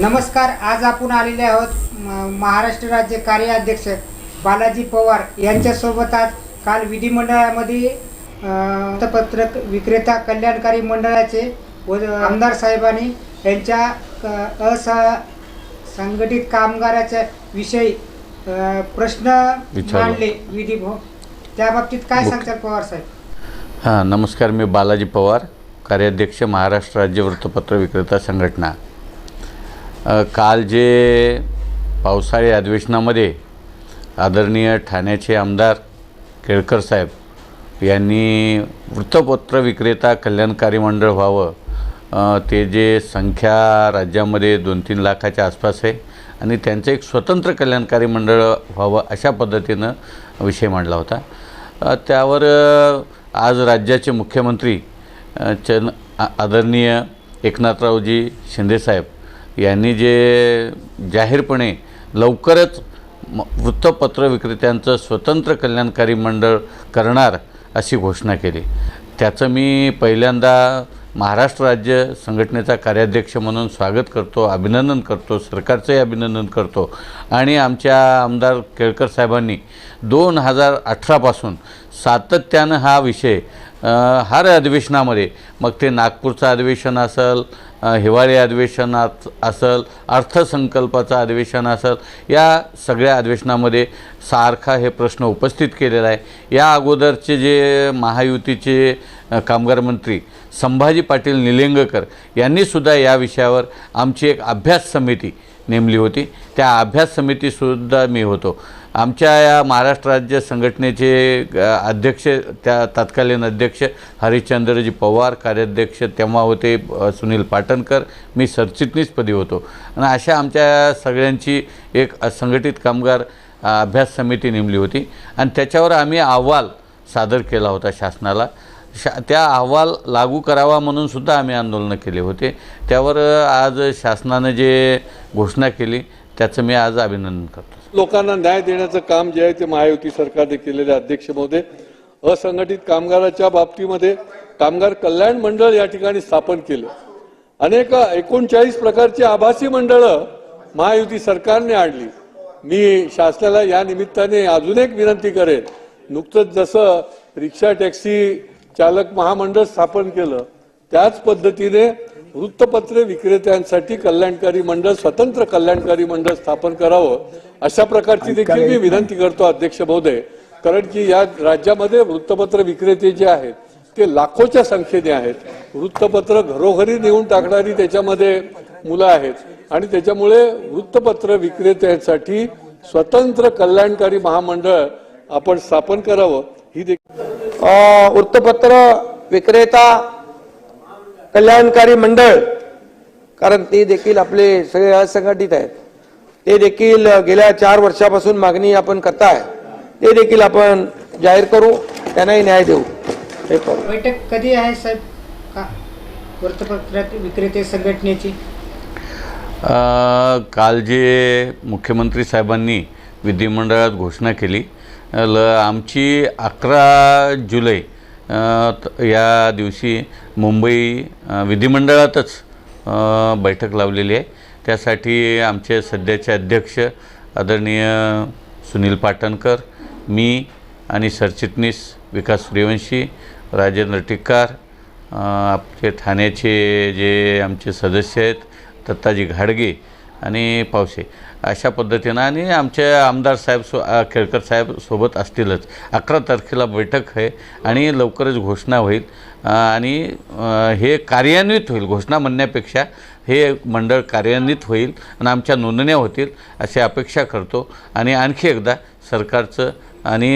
नमस्कार आज आपण आलेले आहोत महाराष्ट्र राज्य कार्याध्यक्ष बालाजी पवार यांच्यासोबत आज काल विधिमंडळामध्ये अ, पत्रक विक्रेता कल्याणकारी मंडळाचे व आमदार साहेबांनी यांच्या क- असा संघटित कामगाराच्या विषयी प्रश्न. मांडले विधी भो त्या बाबतीत काय सांगतात पवार साहेब हां नमस्कार मी बालाजी पवार कार्याध्यक्ष महाराष्ट्र राज्य वृत्तपत्र विक्रेता संघटना काल जे पावसाळी अधिवेशनामध्ये आदरणीय ठाण्याचे आमदार केळकर साहेब यांनी वृत्तपत्र विक्रेता कल्याणकारी मंडळ व्हावं ते जे संख्या राज्यामध्ये दोन तीन लाखाच्या आसपास आहे आणि त्यांचं एक स्वतंत्र कल्याणकारी मंडळ व्हावं अशा पद्धतीनं विषय मांडला होता. त्यावर आज राज्याचे मुख्यमंत्री चन आदरणीय एकनाथरावजी शिंदेसाहेब यांनी जे जाहीरपणे लवकरच म- वृत्तपत्र विक्रेत्यांचं स्वतंत्र कल्याणकारी मंडळ करणार अशी घोषणा केली. त्याचं मी पहिल्यांदा महाराष्ट्र राज्य संघटनेचा कार्याध्यक्ष म्हणून स्वागत करतो अभिनंदन करतो सरकारचंही अभिनंदन करतो. आणि आमच्या आमदार केळकर साहेबांनी दोन हजार अठरापासून सातत्यानं हा विषय हर अधिवेशनामध्ये. मग ते नागपूरचं अधिवेशन असेल हिवाळी अधिवेशनात असेल अर्थसंकल्पाचं अधिवेशन असेल या सगळ्या अधिवेशनामध्ये सारखा हे प्रश्न उपस्थित केलेला आहे. या अगोदरचे जे महायुतीचे कामगार मंत्री संभाजी पाटील निलिंगकर यांनीसुद्धा या विषयावर आमची एक अभ्यास समिती नेमली होती. त्या अभ्यास समितीसुद्धा मी होतो. आमच्या या महाराष्ट्र राज्य संघटनेचे अध्यक्ष त्या तत्कालीन अध्यक्ष हरिश्चंद्रजी पवार कार्याध्यक्ष तेव्हा होते सुनील पाटणकर. मी सरचिटणीसपदी होतो. आणि अशा आमच्या सगळ्यांची एक संघटित कामगार अभ्यास समिती नेमली होती. आणि त्याच्यावर आम्ही अहवाल सादर केला होता शासनाला. शा त्या अहवाल लागू करावा म्हणून सुद्धा आम्ही आंदोलनं केले होते. त्यावर आज शासनानं जे घोषणा केली त्याचं मी आज अभिनंदन करतो. लोकांना न्याय देण्याचं काम जे आहे ते महायुती सरकारने केलेले अध्यक्ष महोदय असंघटित कामगाराच्या बाबतीमध्ये कामगार कल्याण मंडळ या ठिकाणी स्थापन केलं. अनेक एकोणचाळीस प्रकारची आभासी मंडळं महायुती सरकारने आणली. मी शासनाला या निमित्ताने अजून एक विनंती करेन. नुकतंच जसं रिक्षा टॅक्सी चालक महामंडळ स्थापन केलं त्याच पद्धतीने वृत्तपत्रे विक्रेत्यांसाठी कल्याणकारी मंडळ स्वतंत्र कल्याणकारी मंडळ स्थापन करावं अशा प्रकारची देखील मी विनंती करतो अध्यक्ष महोदय. कारण की या राज्यामध्ये वृत्तपत्र विक्रेते जे आहेत ते लाखोच्या संख्येने आहेत. वृत्तपत्र घरोघरी नेऊन टाकणारी त्याच्यामध्ये मुलं आहेत. आणि त्याच्यामुळे वृत्तपत्र विक्रेत्यांसाठी स्वतंत्र कल्याणकारी महामंडळ आपण स्थापन करावं ही देखील वृत्तपत्र विक्रेता कल्याणकारी मंडळ कारण ते देखील आपले सगळे असंघटित आहेत. ते देखील गेल्या चार वर्षापासून मागणी आपण करताय. ते देखील आपण जाहीर करू त्यांनाही न्याय देऊ. हे करू. बैठक कधी आहे साहेब? का? वृत्तपत्र विक्रेते संघटनेची? काल जे मुख्यमंत्री साहेबांनी विधिमंडळात घोषणा केली आमची अकरा जुलै या दिवशी मुंबई विधिमंडळातच बैठक लावलेली आहे. त्यासाठी आमचे सध्याचे अध्यक्ष आदरणीय सुनील पाटणकर मी आणि सरचिटणीस विकास सूर्यवंशी राजेंद्र टिक्कार आपले ठाण्याचे जे आमचे सदस्य आहेत दत्ताजी घाडगे आणि पावसे. अशा पद्धतीनं आणि आमचे आमदार साहेब सो खेळकर केळकर साहेब सोबत असतीलच. अकरा तारखेला बैठक आहे आणि लवकरच घोषणा होईल. आणि हे कार्यान्वित होईल. घोषणा म्हणण्यापेक्षा हे मंडळ कार्यान्वित होईल आणि आमच्या नोंदण्या होतील अशी अपेक्षा करतो. आणि आणखी एकदा सरकारचं आणि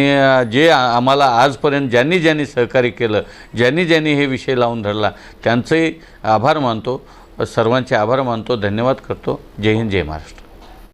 जे आम्हाला आजपर्यंत ज्यांनी ज्यांनी सहकार्य केलं ज्यांनी ज्यांनी हे विषय लावून धरला त्यांचंही आभार मानतो. सर्वांचे आभार मानतो धन्यवाद करतो. जय हिंद जय महाराष्ट्र.